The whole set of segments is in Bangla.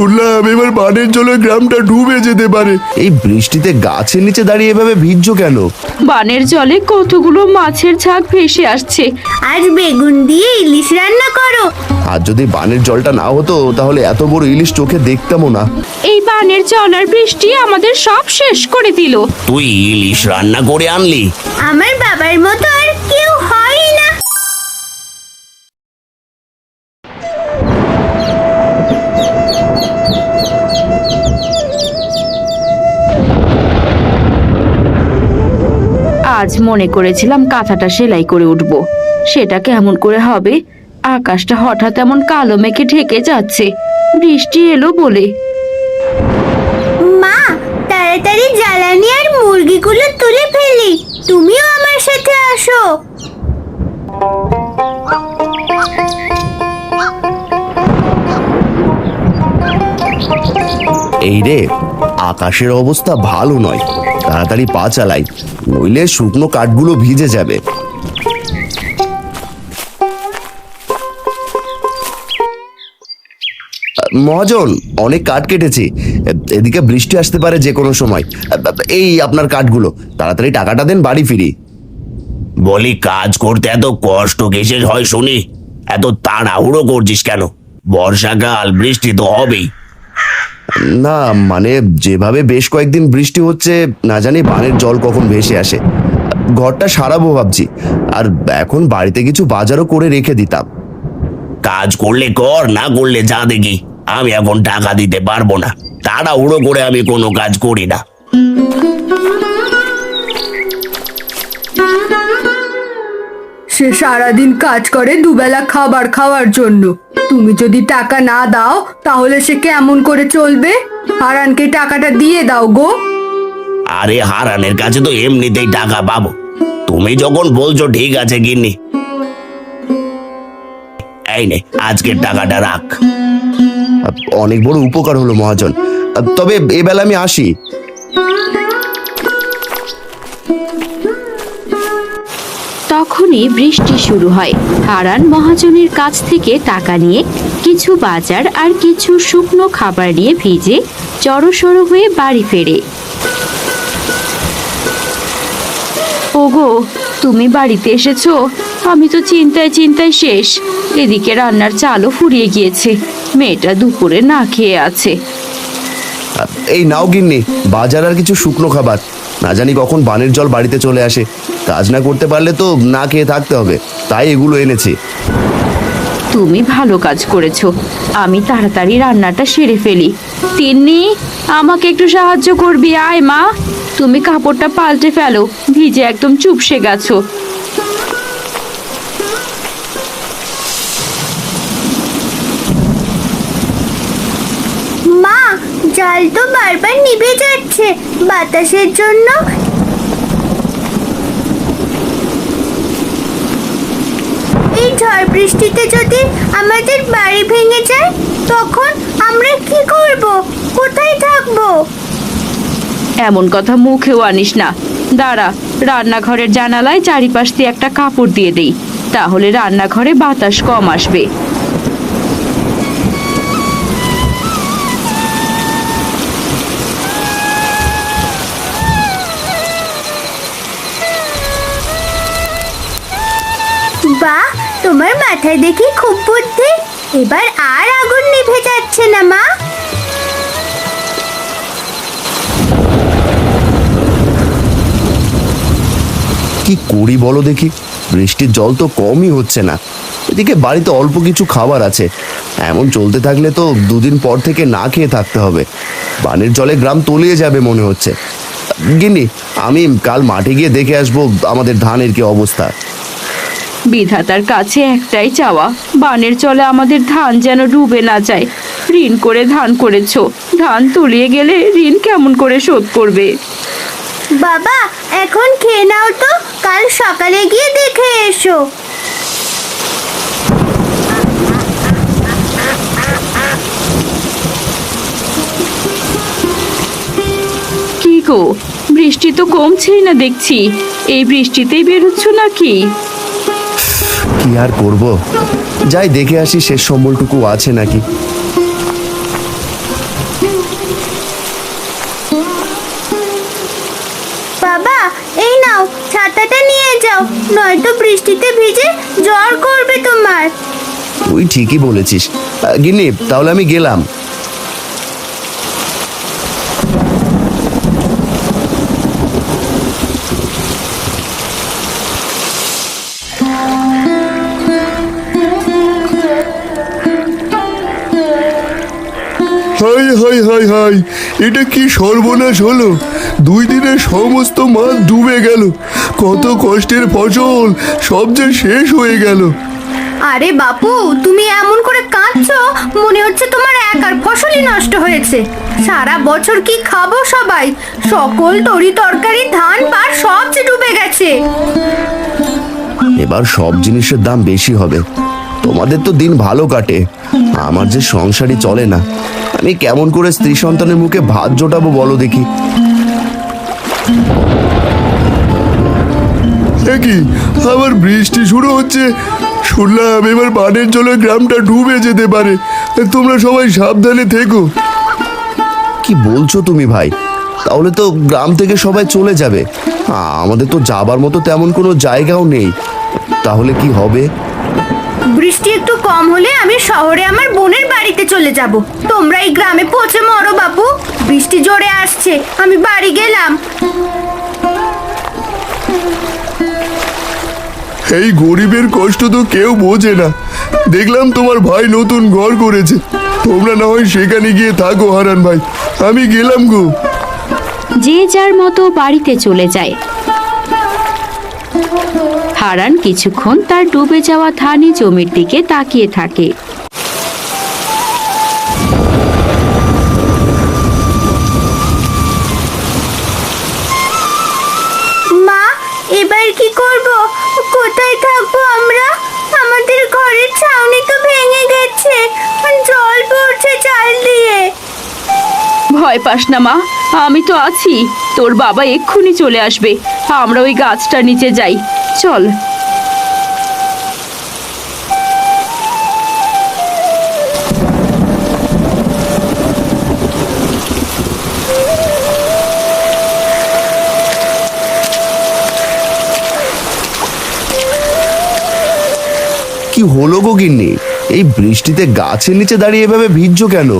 শুনলাম এবার বানের জলে গ্রামটা ডুবে যেতে পারে। এই বৃষ্টিতে গাছের নিচে দাঁড়িয়ে এভাবে ভিজছো কেন? বানের জলে কতগুলো মাছের ঝাঁক ভেসে আসছে। আজ বেগুন দিয়ে ইলিশ রান্না করো। আর যদি বানের জলটা না হতো তাহলে এত বড় ইলিশ চোখে দেখতামও না। এই বানের জল আর বৃষ্টি আমাদের সব শেষ করে দিল। তুই ইলিশ রান্না করে আনলি। আমার বাবার মতো আর কেউ হয় আজ মনে করেছিলাম কাঁথাটা সেলাই করে উঠব। সেটা কেমন করে হবে? আকাশটা হঠাৎ এমন কালো মেঘে ঢেকে যাচ্ছে। বৃষ্টি এলো বলে। মা, তাড়াতাড়ি জ্বালানি আর মুরগিগুলো তুলে ফেলি। তুমিও আমার সাথে আসো। এই রে, আকাশের অবস্থা ভালো নয়। তাড়াতাড়ি পা চালাই, নইলে শুকনো কাঠগুলো ভিজে যাবে। মহাজন, অনেক কাঠ কেটেছি। এদিকে বৃষ্টি আসতে পারে যে কোনো সময়। এই আপনার কাঠগুলো, তাড়াতাড়ি টাকাটা দেন বাড়ি ফিরি। বলি, কাজ করতে এত কষ্ট কিসের হয় শুনি? এত তাড়াহুড়ো করছিস কেন? বর্ষাকাল, বৃষ্টি তো হবেই। না মানে যেভাবে বেশ কয়েকদিন বৃষ্টি হচ্ছে, না জানি বানের জল কখন ভেসে আসে। ঘরটা সারাবো ভাবছি। আর এখন বাড়িতে কিছু বাজারও করে রেখে দিতাম। কাজ করলে কর, না করলে যা দেখি। আমি এখন টাকা দিতে পারব না। তাড়াহুড়ো করে আমি কোনো কাজ করি না। সে সারাদিন কাজ করে দুবেলা খাবার খাওয়ার জন্য। তুমি যদি টাকা না দাও তাহলে সে কেমন করে চলবে? হারানকে টাকাটা দিয়ে দাও গো। আরে হারানের কাছে তো এমনিতেই টাকা পাবো। তুমি যখন বলছো ঠিক আছে গিন্নি। এই নে আজকের টাকাটা রাখ। অনেক বড় উপকার হলো মহাজন। তবে এবেলা আমি আসি। তখনই বৃষ্টি শুরু হয়। হারান মহাজনের কাছ থেকে টাকা নিয়ে কিছু বাজার আর কিছু শুকনো খাবার নিয়ে ভিজে জড়সড়ো হয়ে বাড়ি ফেরে। ওগো, তুমি বাড়িতে এসেছ? আমি তো চিন্তায় চিন্তায় শেষ। এদিকে রান্নার চালও ফুরিয়ে গিয়েছে। মেয়েটা দুপুরে না খেয়ে আছে। এই নাও গিন্নি, বাজার আর কিছু শুকনো খাবার। না জানি কখন বানের জল বাড়িতে চলে আসে। কাজ না করতে পারলে তো না খেয়ে থাকতে হবে। তাই এগুলো এনেছি। তুমি ভালো কাজ করেছ। আমি তাড়াতাড়ি রান্নাটা সেরে ফেলি। তিন্নি, আমাকে একটু সাহায্য করবি। আয় মা। তুমি কাপড়টা পাল্টে ফেলো। ভিজে একদম চুপসে গেছো মা জাল তো বারবার নিভে যাচ্ছে। বাতাসের জন্য। এই ঝড় বৃষ্টিতে যদি আমাদের বাড়ি ভেঙে যায়, তখন আমরা কি করব? কোথায় থাকব? এমন কথা মুখেও আনিস না। দাঁড়া, রান্নাঘরের জানালায় চারিপাশ দিয়ে একটা কাপড় দিয়ে দেই। তাহলে রান্নাঘরে বাতাস কম আসবে। তোমার মাথায় দেখি খুব বুদ্ধি। এবার আর আগুন নিভে যাচ্ছে না, মা। কি করি বলো দেখি? বৃষ্টির জল তো কমই হচ্ছে না। এদিকে বাড়িতে অল্প কিছু খাবার আছে। এমন চলতে থাকলে তো দুদিন পর থেকে না খেয়ে থাকতে হবে। বানের জলে গ্রাম তলিয়ে যাবে মনে হচ্ছে। গিন্নি, আমি কাল মাঠে গিয়ে দেখে আসব আমাদের ধানের কি অবস্থা। বিধাতার কাছে একটাই চাওয়া বানের চলে আমাদের ধান যেন ডুবে না যায়। ঋণ করে ধান করেছ ধান তলিয়ে গেলে ঋণ কেমন করে শোধ করবে? বাবা এখন খেয়ে নাও তো কাল সকালে গিয়ে দেখে এসো। কি গো বৃষ্টি তো কমছেই না দেখছি এই বৃষ্টিতেই বেরোচ্ছ নাকি? কি আর করব? যাই দেখে আসি শেষ সম্বলটুকু আছে নাকি। বাবা এই নাও ছাতাটা নিয়ে যাও নয়তো বৃষ্টিতে ভিজে জ্বর করবে তোমার। তুই ঠিকই বলেছিস। গিন্নি তাহলে আমি গেলাম। হাই হাই হাই হাই এটা কি সর্বনাশ হলো? দুই দিনের সমস্ত মাছ ডুবে গেল। কত কষ্টের ফসল সব যে শেষ হয়ে গেল। আরে বাপু তুমি এমন করে কাঁদছো? মনে হচ্ছে তোমার একার ফসলই নষ্ট হয়েছে। সারা বছর কি খাব সবাই? সকল তরি তরকারি ধান পাট সব যে ডুবে গেছে। এবার সব জিনিসের দাম বেশি হবে। তোমাদের তো দিন ভালো কাটে। আমার যে সংসারই চলে না। আমি কেমন করে স্ত্রী সন্তানের মুখে ভাত জোটাবো বলো দেখি। কি আবার বৃষ্টি শুরু হচ্ছে। শুনলাম এবার বানের জলে গ্রামটা ডুবে যেতে পারে। তোমরা সবাই সাবধানে থেকো। কি বলছো তুমি ভাই? তাহলে তো গ্রাম থেকে সবাই চলে যাবে। আমাদের তো যাবার মতো তেমন কোনো জায়গাও নেই। তাহলে কি হবে? বৃষ্টি একটু কম হলে আমি শহরে আমার বোনের বাড়িতে চলে যাব। তোমরা এই গ্রামে পৌঁছে মরো বাপু। বৃষ্টি জোরে আসছে আমি বাড়ি গেলাম। এই গরিবের কষ্ট তো কেউ বোঝে না। দেখলাম তোমার ভাই নতুন ঘর করেছে। তোমরা না হয় সেখানে গিয়ে থাকো হারান ভাই। আমি গেলাম গো। যে যার মতো বাড়িতে চলে যায়। হারান কিছুক্ষণ তার ডুবে যাওয়া ধানি জমির দিকে তাকিয়ে থাকে। মা এবার কি করব? কোথায় থাকব আমরা? আমাদের ঘরের ছাউনি তো ভেঙে গেছে। জল পড়ছে চাল দিয়ে। ভয় পাস না মা আমি তো আছি। তোর বাবা এক্ষুনি চলে আসবে। আমরা ওই গাছটার নিচে যাই। চল। কি হলো গো গিন্নি? এই বৃষ্টিতে গাছের নিচে দাঁড়িয়ে এভাবে ভিজছো কেন?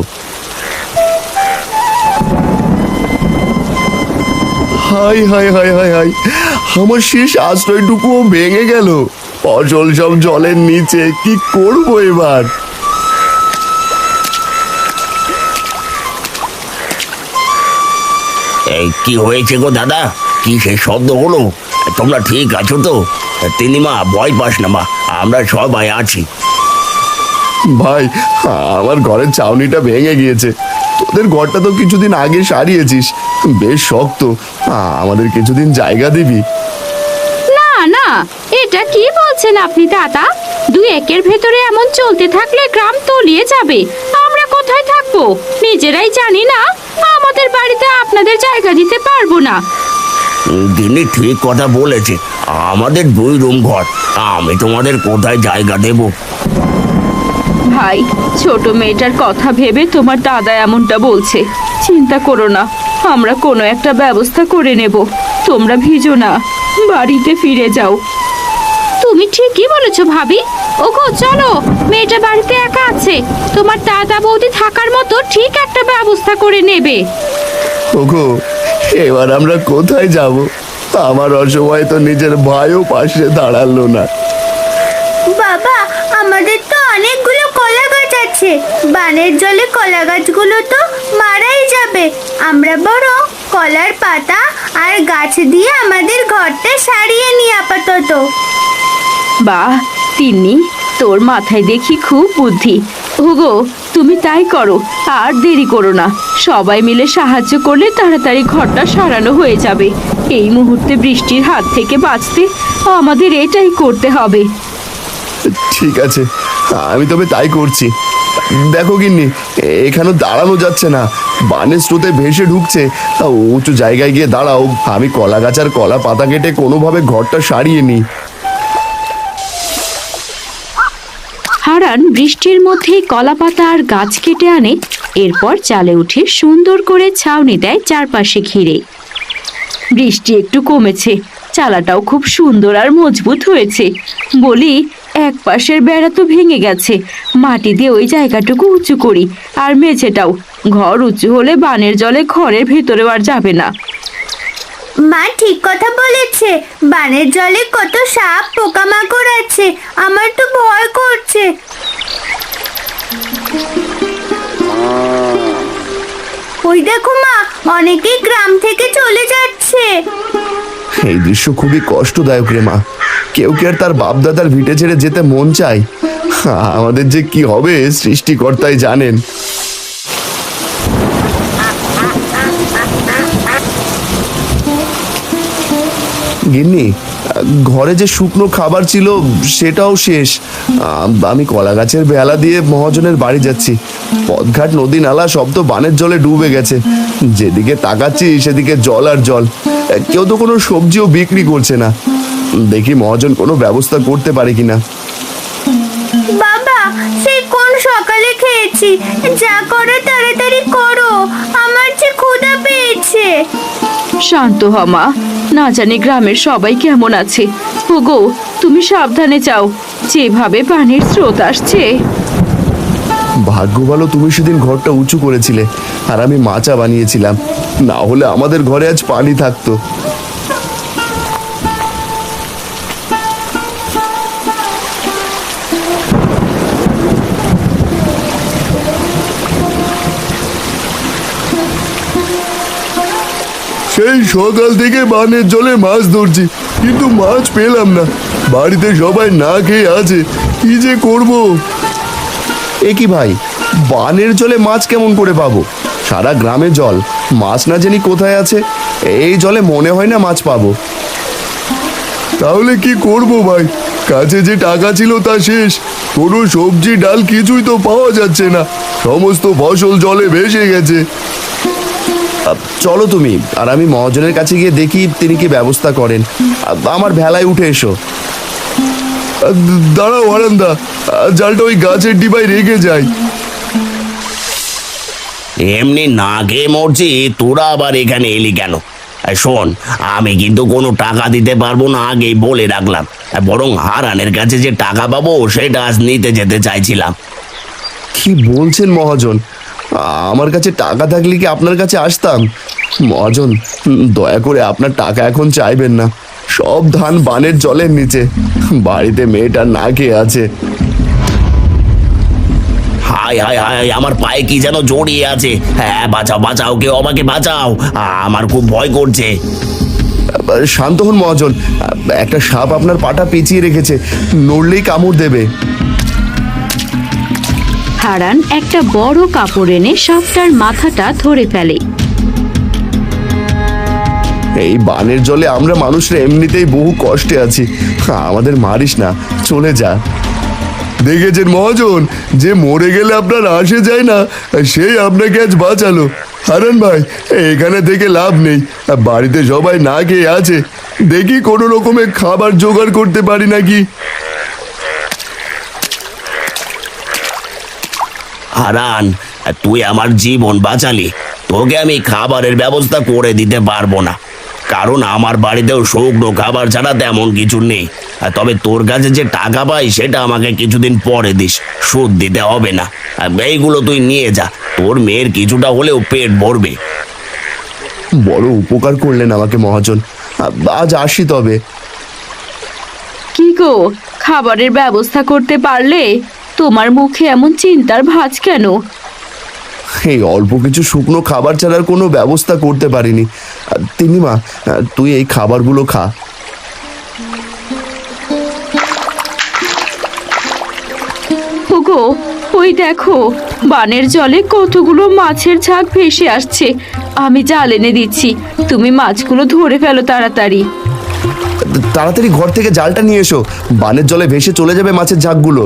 হাই হাই হাই হাই হাই। আমার শেষ আশ্রয়টুকুও ভেঙে গেল। ফসল সব জলের নিচে কি করব এবার? এই কি হয়েছে গো দাদা? কি সেই শব্দ হলো? তোমরা ঠিক আছো তো? তিনি মা ভয় পাস না মা আমরা সবাই আছি। ভাই আমার ঘরের ছাউনিটা ভেঙে গিয়েছে। তোদের ঘরটা তো কিছুদিন আগে সারিয়েছিস। বেশ শক্ত। আমাদের কিছুদিন জায়গা দিবি। না না এটা কি বলছেন আপনি দাদা? দুই একের ভেতরে এমন চলতে থাকলে গ্রাম তলিয়ে যাবে। আমরা কোথায় থাকব? নিজেরাই জানি না। আমাদের বাড়িতে আপনাদের জায়গা দিতে পারব না। তিনি ঠিক কথা বলেছে। আমাদের দুই রুম ঘর। আমি তোমাদের কোথায় জায়গা দেবো? ভাই ছোট মেয়েটার কথা ভেবে তোমার দাদা এমনটা বলছে। চিন্তা করো না। আমরা কোনো একটা ব্যবস্থা করে নেব। তোমরা ভিজো না। বাড়িতে ফিরে যাও। তুমি ঠিকই বলেছ ভাবি। ওগো চলো। মেয়েটা বাড়িতে একা আছে। তোমার দাদা বৌদি থাকার মতো ঠিক একটা ব্যবস্থা করে নেবে। ওগো এবার আমরা কোথায় যাব? আমার অসময় তো নিজের ভাইও পাশে দাঁড়াল না। বাবা আমাদের তো অনেকগুলো কলা গাছ আছে। বানের জলে কলা গাছগুলো তো মারাই যাবে। আমরা বড় কলার পাতা আর গাছ দিয়ে আমাদের ঘরটা সারিয়ে নিই আপাতত। বাহ তিন্নি তোর মাথায় দেখি খুব বুদ্ধি। হুগো তুমি তাই করো আর দেরি করো না। সবাই মিলে সাহায্য করলে তাড়াতাড়ি ঘরটা সারানো হয়ে যাবে। এই মুহূর্তে বৃষ্টির হাত থেকে বাঁচতে আমাদের এটাই করতে হবে। ঠিক আছে আমি তবে তাই করছি। দেখো গিন্নি এখানে দাঁড়ানো যাচ্ছে না। বানের স্রোতে ভেসে ঢুকছে। তা উঁচু জায়গায় গিয়ে দাঁড়াও। আমি কলা গাছ আর কলা পাতা কেটে কোনোভাবে ঘরটা সারিয়ে নিই। হারান বৃষ্টির মধ্যেই কলাপাতা আর গাছ কেটে আনে, এরপর চালে উঠে সুন্দর করে ছাউনি দেয় চারপাশে ঘিরে। বৃষ্টি একটু কমেছে, চালাটাও খুব সুন্দর আর মজবুত হয়েছে। বলি এক পাশের বেড়া তো ভেঙে গেছে। মাটি দিয়ে ওই জায়গাটুকু উঁচু করি আর মেঝেটাও। ঘর উঁচু হলে বানের জলে ঘরের ভেতরেও আর যাবে না। মা ঠিক কথা বলেছে। বানের জলে কত সাপ পোকামাকড় আছে আমার তো ভয় করছে। ওই দেখো মা অনেকেই গ্রাম থেকে চলে যাচ্ছে। এই দৃশ্য খুবই কষ্টদায়ক রে মা। কেউ কি আর তার বাপ দাদার ভিটে ছেড়ে যেতে মন চায়? আমাদের যে কি হবে, সৃষ্টিকর্তাই জানেন। গিন্নি, ঘরে যে শুকনো খাবার ছিল, সেটাও শেষ। আমি কলা গাছের বেলা দিয়ে মহাজনের বাড়ি যাচ্ছি। পথঘাট, নদী নালা সব তো বানের জলে ডুবে গেছে। যেদিকে তাকাচ্ছি, সেদিকে জল আর জল। কেউ তো কোনো সবজিও বিক্রি করছে না। দেখি মহাজন কোনো ব্যবস্থা করতে পারে কিনা। বাবা সেই কোন সকালে খেয়েছি? যা করো তাড়াতাড়ি করো। আমার যে ক্ষুধা পেয়েছে। শান্ত হ মা। না জানি গ্রামের সবাই কেমন আছে। ওগো তুমি সাবধানে যাও। যেভাবে পানির স্রোত আসছে। ভাগ্য ভালো তুমি সেদিন ঘরটা উঁচু করেছিলে আর আমি মাচা বানিয়েছিলাম। না হলে আমাদের ঘরে আজ পানি থাকতো। সেই সকাল থেকে বানের জলে মাছ ধরছি কিন্তু মাছ পেলাম না। বাড়িতে সবাই না খেয়ে আছে কি যে করব? এ কি ভাই বানের জলে মাছ কেমন করে পাবো? সারা গ্রামে জল মাছ না জানি কোথায় আছে এই জলে মনে হয় না মাছ পাবো। তাহলে কি করব ভাই? কাছে যে টাকা ছিল তা শেষ কোনো সবজি ডাল কিছুই তো পাওয়া যাচ্ছে না সমস্ত ফসল জলে ভেসে গেছে। চলো তুমি আর আমি মহাজনের কাছে গিয়ে দেখি তিনি কি ব্যবস্থা করেন। আমার ভেলায় উঠে এসো। দাঁড়াও আনন্দা জালটা ওই গাছের ডিবায় রেগে যাই। এমনি না খেয়ে মরছি তোরা আবার এখানে এলি কেন? শোন আমি কিন্তু কোনো টাকা দিতে পারব না আগেই বলে রাখলাম। বরং হারানের কাছে যে টাকা পাবো সেটা আজ নিতে যেতে চাইছিলাম। কি বলছেন মহাজন? আমার কাছে টাকা থাকলে কি আপনার কাছে আসতাম? মহাজন, দয়া করে আপনার টাকা এখন চাইবেন না। সব ধান বানের জলের নিচে। বাড়িতে মেয়েটা না খেয়ে আছে। হাই হাই হাই আমার পায়ে কি যেন জড়িয়ে আছে। হ্যাঁ বাঁচাও বাঁচাও, কেউ আমাকে বাঁচাও। আমার খুব ভয় করছে। শান্ত হন মহাজন। একটা সাপ আপনার পাটা পেঁচিয়ে রেখেছে। নড়লেই কামড় দেবে। হারান একটা বড় কাপড় এনে সাপটার মাথাটা ধরে ফেলে। এই বানের জলে আমরা মানুষরা এমনিতেই বহু কষ্টে আছি। আমাদের মারিস না, চলে যা। দেখেছেন মহাজন, যে মরে গেলে আপনার আসে যায় না সেই আপনাকে আজ বাঁচালো। হারান ভাই, এখানে থেকে লাভ নেই। বাড়িতে সবাই না খেয়ে আছে। দেখি কোনো রকমের খাবার জোগাড় করতে পারি নাকি? হারান। তুই আমার জীবন বাঁচালি। তোকে আমি খাবারের ব্যবস্থা করে দিতে পারব না। কারণ আমার বাড়িতেও শুকনো খাবার ছাড়া তেমন কিছু নেই। আর তবে তোর কাছে যে টাকা পাই সেটা আমাকে কিছুদিন পরে দিস। সুদ দিতে হবে না। আর এইগুলো তুই নিয়ে যা। তোর মেয়ের কিছুটা হলেও পেট ভরবে। বড় উপকার করলেন আমাকে মহাজন। আজ আসি তবে। কি গো? খাবারের ব্যবস্থা করতে পারলে? তোমার মুখে এমন চিন্তার ভাঁজ কেন? এই অল্প কিছু শুকনো খাবার ছাড়ার কোনো ব্যবস্থা করতে পারিনি। তিনি মা তুই এই খাবারগুলো খা। ওগো ওই দেখো বানের জলে কতগুলো মাছের ঝাঁক ভেসে আসছে। আমি জাল এনে দিচ্ছি তুমি মাছগুলো ধরে ফেলো তাড়াতাড়ি। তাড়াতাড়ি ঘর থেকে জালটা নিয়ে এসো বানের জলে ভেসে চলে যাবে মাছের ঝাঁকগুলো।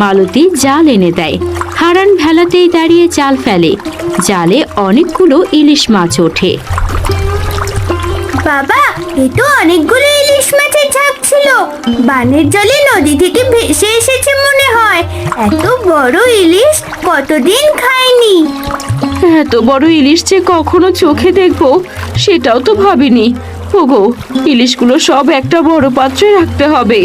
মালতী জাল এনে দেয়। হারান ভেলাতেই দাঁড়িয়ে জাল ফেলে। জালে অনেকগুলো ইলিশ মাছ ওঠে। বাবা এ তো অনেকগুলো ইলিশ মাছের ঝাঁক ছিল। বানের জলে নদী থেকে ভেসে এসেছে মনে হয়। এত বড় ইলিশ কতদিন খাইনি এত বড় ইলিশ যে কখনো চোখে দেখব সেটাও তো ভাবিনি। ওগো ইলিশগুলো সব একটা বড় পাত্রে রাখতে হবে।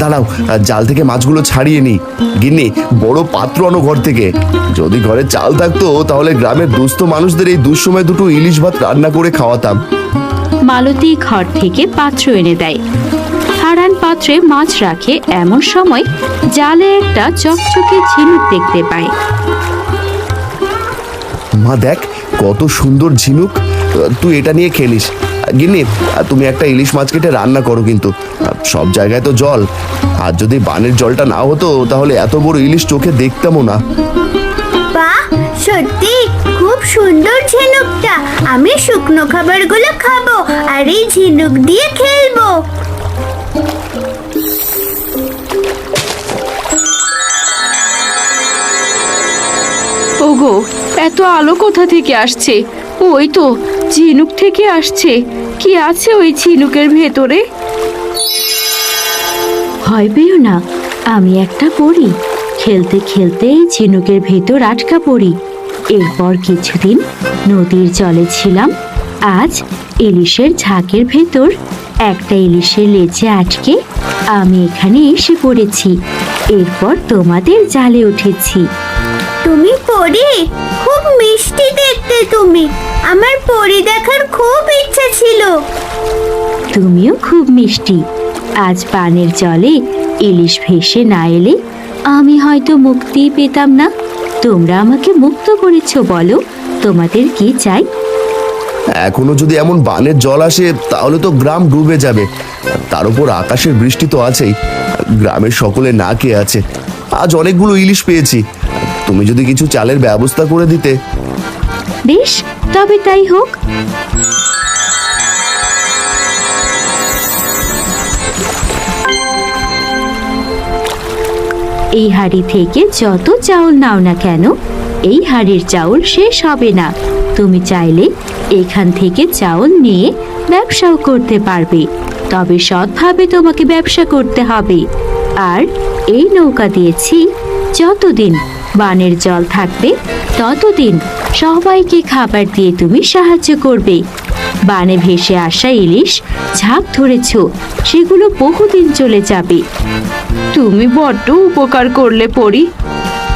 দাঁড়াও জাল থেকে মাছগুলো ছাড়িয়ে নি। গিন্নি বড় পাত্র আনো ঘর থেকে। যদি ঘরে চাল থাকতো তাহলে গ্রামের দুস্থ মানুষদের এই দুঃসময় দুটো ইলিশ ভাত রান্না করে খাওয়াতাম। মালতী ঘর থেকে পাত্র এনে দেয়। হারান পাত্রে মাছ রাখে এমন সময় জালে একটা চকচকে ঝিনুক দেখতে পায়। মা দেখ কত সুন্দর ঝিনুক। তুই এটা নিয়ে খেলিস। গিন্নি তুমি একটা ইলিশ মাছ কেটে রান্না করো কিন্তু। সব জায়গায় তো জল। আর যদি বানের জলটা না হতো তাহলে এত বড় ইলিশ চোখে দেখতামও না। বাহ সত্যি। খুব সুন্দর ঝিনুকটা। আমি শুকনো খাবারগুলো খাব আর এই ঝিনুক দিয়ে খেলব। ওগো এত আলো কোথা থেকে আসছে? ওই তো ঝিনুক থেকে আসছে। কি আছে ওই ঝিনুকের ভেতরে? ভয় পেও না আমি একটা পড়ি খেলতে খেলতে এই ঝিনুকের ভেতর আটকা পড়ি। এরপর কিছুদিন নদীর জলে ছিলাম। আজ ইলিশের ঝাঁকের ভেতর একটা ইলিশের লেজে আটকে আমি এখানে এসে পড়েছি। এরপর তোমাদের জালে উঠেছি। তুমি পরি? খুব মিষ্টি দেখতে তুমি। আমার পরি দেখার খুব ইচ্ছা ছিল। তুমিও খুব মিষ্টি। আজ পানের জলে ইলিশ ভেসে না এলে আমি হয়তো মুক্তি পেতাম না। তোমরা আমাকে মুক্ত করেছ বলো। তোমাদের কি চাই? এখনও যদি এমন বানের জল আসে তাহলে তো গ্রাম ডুবে যাবে। তার উপর আকাশের বৃষ্টি তো আছেই। গ্রামের সকলে না কে আছে। আজ অনেকগুলো ইলিশ পেয়েছি। তুমি যদি কিছু চালের ব্যবস্থা করে দিতে বেশ, তবে তাই হোক। এই হাড়ি থেকে যত চাউল নাও না কেন, এই হাড়ির চাউল শেষ হবে না। তুমি চাইলে এখান থেকে চাউল নিয়ে ব্যবসাও করতে পারবে, তবে সৎভাবে তোমাকে ব্যবসা করতে হবে। আর এই নৌকা দিয়েছি, যতদিন বানের জল থাকবে, ততদিন সবাইকে খাবার দিয়ে তুমি সাহায্য করবে। বানে ভেসে আসা ইলিশ ঝাঁক ধরেছ সেগুলো বহুদিন চলে যাবে। তুমি বড্ড উপকার করলে পড়ি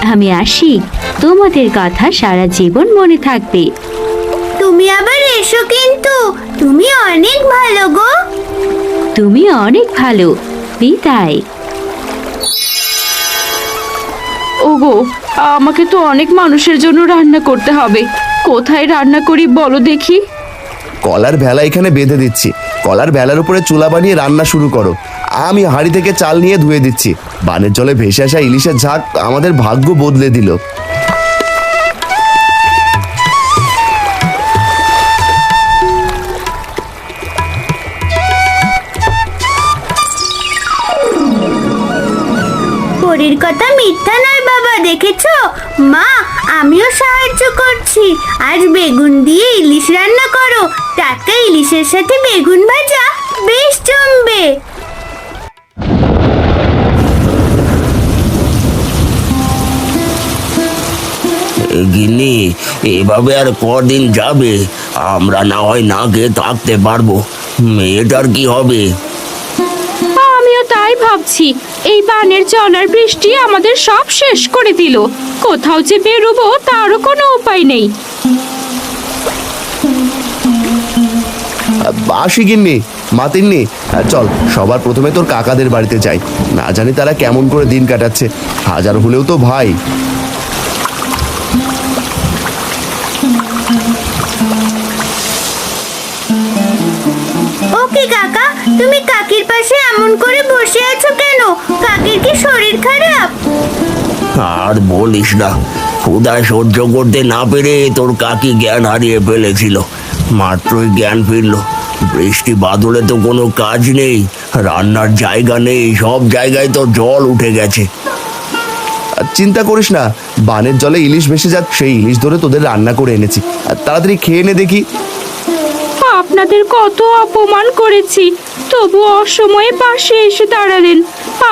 আমি আসি তোমাদের কথা সারা জীবন মনে থাকবে। তুমি আবার এসো কিন্তু তুমি অনেক ভালো গো। তুমি অনেক ভালো বিদায়। ওগো আমাকে তো অনেক মানুষের জন্য রান্না করতে হবে। কোথায় রান্না করি বলো দেখি। কলার ভেলা এখানে বেঁধে দিচ্ছি। কলার ভেলার উপরে চুলা বানিয়ে রান্না শুরু করো। আমি হাঁড়ি থেকে চাল নিয়ে ধুয়ে দিচ্ছি। বানের জলে ভেসে আসা ইলিশের ঝাঁক আমাদের ভাগ্য বদলে দিল। মা আমিও সাহায্য করছি। আজ বেগুন দিয়ে ইলিশ রান্না করো। টাটকা ইলিশের সাথে বেগুন ভাজা বেশ জমবে। গিন্নি এভাবে আর কদিন যাবে? আমরা না হয় না খেয়ে থাকতে পারব। মেয়েটার কি হবে? আমিও তাই ভাবছি। এই বানের জল আর বৃষ্টি আমাদের সব শেষ করে দিল। কোথাও যে বেরোবো তারও কোনো উপায় নেই। আসি গিন্নি মাতিননি চল সবার প্রথমে তোর কাকাদের বাড়িতে যাই। না জানি তারা কেমন করে দিন কাটাচ্ছে। হাজার হলেও তো ভাই। ওকে কাকা তুমি কাকির পাশে এমন করে বসে কাকির কি শরীর খারাপ? আর বলিস না ক্ষুদা সহ্য করতে না পেরে তোর কাকি জ্ঞান হারিয়ে ফেলেছিল। মাত্রই জ্ঞান ফিরল। বৃষ্টি বাদলে তো কোনো কাজ নেই রান্নার জায়গা নেই সব জায়গায় তো জল উঠে গেছে। আর চিন্তা করিস না বানের জলে ইলিশ ভেসে যাক সেই ইলিশ ধরে তোদের রান্না করে এনেছি। আর তাড়াতাড়ি খেয়ে নে দেখি। আপনাদের কত অপমান করেছি। তবু অসময়ে পাশে এসে দাঁড়ালেন।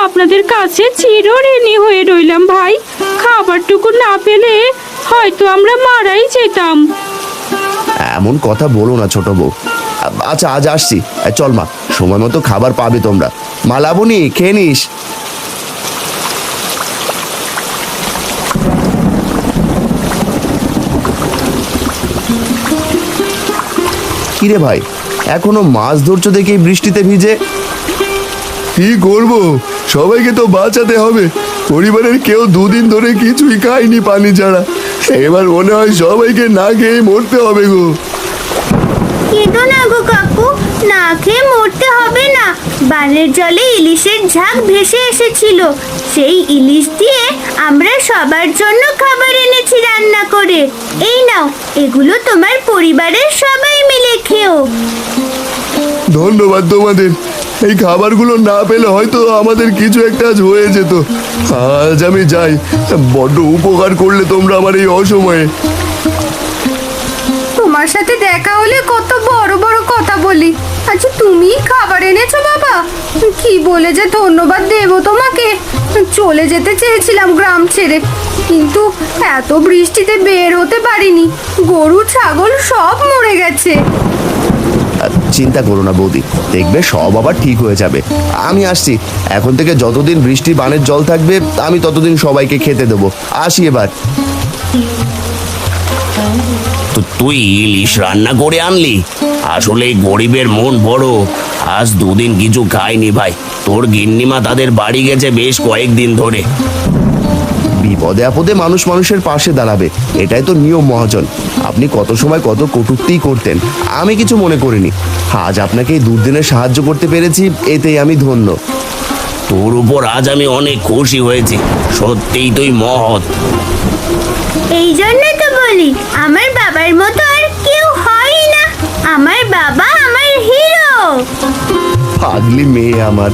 আপনাদের কাছে চির ঋণী হয়ে রইলাম ভাই। খাবারটুকু না পেলে হয়তো আমরা মারাই যেতাম। এমন কথা বলো না ছোট বউ। আচ্ছা আজ আসছি। চল মা, সময় মতো খাবার পাবে তোমরা। মা খেয়ে নিস। কিরে ভাই? এখনও মাছ ধরছো দেখে বৃষ্টিতে ভিজে? কি করব? সবাইকে তো বাঁচাতে হবে। পরিবারের কেউ দুদিন ধরে কিছুই খায়নি পানি ছাড়া। এবার মনে হয় সবাইকে না খেয়ে মরতে হবে গো। কেঁদো না গো কাকু না খেয়ে মরতে হবে না। বানের জলে ইলিশের ঝাঁক ভেসে এসেছিল। সেই ইলিশ দিয়ে আমরা সবার জন্য খাবার এনেছি রান্না করে। এই নাও এগুলো তোমার পরিবারের সবাই মিলে খেও ধন্যবাদ তোমাদের। এই খাবারগুলো না পেলে হয়তো আমাদের কিছু একটা আজ হয়ে যেত। আজ আমি যাই। বড্ড উপকার করলে তোমরা আমার এই অসময়ে। তোমার সাথে দেখা হলে কত বড় বড় কথা বলি। আচ্ছা তুমি খাবার এনেছো বাবা? কি বলে যে ধন্যবাদ দেবো তোমাকে? চলে যেতে চেয়েছিলাম গ্রাম ছেড়ে। কিন্তু এত বৃষ্টিতে বের হতে পারিনি। গরু ছাগল সব মরে গেছে। চিন্তা করো না বৌদি, দেখবে সব আবার ঠিক হয়ে যাবে। আমি আসছি, এখন থেকে যতদিন বৃষ্টি বানের জল থাকবে, আমি ততদিন সবাইকে খেতে দেবো। আসি এবার। তো তুই ইলিশ রান্না করে আনলি? আসলে গরিবের মন বড়, আজ দুদিন কিছু খায়নি ভাই। তোর গিন্নিমা তাদের বাড়ি গেছে বেশ কয়েকদিন ধরে। বিপদে আপদে মানুষ মানুষের পাশে দাঁড়াবে। এটাই তো নিয়ম মহাজন। আপনি কত সময় কত কটূক্তি করতেন আমি কিছু মনে করিনি। আজ আপনাকে এই দুর্দিনে সাহায্য করতে পেরেছি এতেই আমি ধন্য। তোর উপর আজ আমি অনেক খুশি হয়েছি। সত্যিই তুই মহৎ। এই জন্য তো বলি আমার বাবার মতো আর কেউ হয় না। আমার বাবা আমার হিরো। পাগলি মেয়ে আমার।